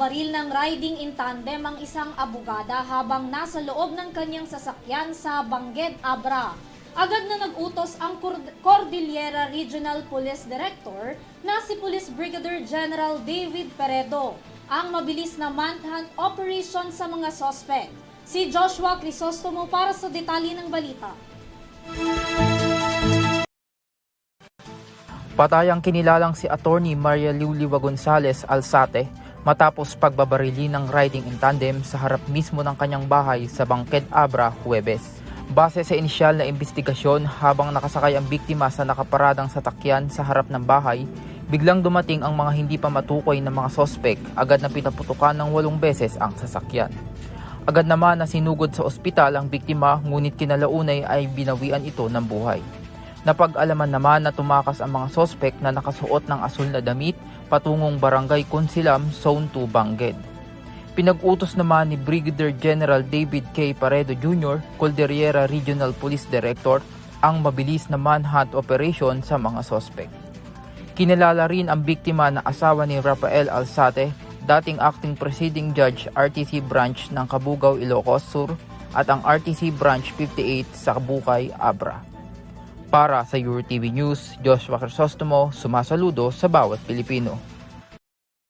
Baril ng riding in tandem ang isang abogada habang nasa loob ng kanyang sasakyan sa Bangged, Abra. Agad na nag-utos ang Cor- Cordillera Regional Police Director na si Police Brigadier General David Peredo ang mabilis na manhunt operation sa mga sospek. Si Joshua Crisostomo para sa detalye ng balita. Patayang kinilalang si Attorney Maria Liuliwa Gonzales Alsate matapos pagbabarili ng riding in tandem sa harap mismo ng kanyang bahay sa Bangked Abra, Huwebes. Base sa inisyal na investigasyon habang nakasakay ang biktima sa nakaparadang satakyan sa harap ng bahay, biglang dumating ang mga hindi pa matukoy na mga sospek agad na pinaputukan ng walong beses ang sasakyan. Agad naman na sinugod sa ospital ang biktima ngunit kinalaunay ay binawian ito ng buhay. Napag-alaman naman na tumakas ang mga sospek na nakasuot ng asul na damit patungong Barangay Consilam, Zone 2, Bangged. Pinag-utos naman ni Brigadier General David K. Paredo Jr., Cordillera Regional Police Director, ang mabilis na manhunt operation sa mga sospek. Kinilala rin ang biktima na asawa ni Rafael Alsate, dating acting presiding judge RTC branch ng Kabugao, Ilocos Sur at ang RTC branch 58 sa Kabukay, Abra. Para sa UrTV News, Joshua Crisostomo, sumasaludo sa bawat Pilipino.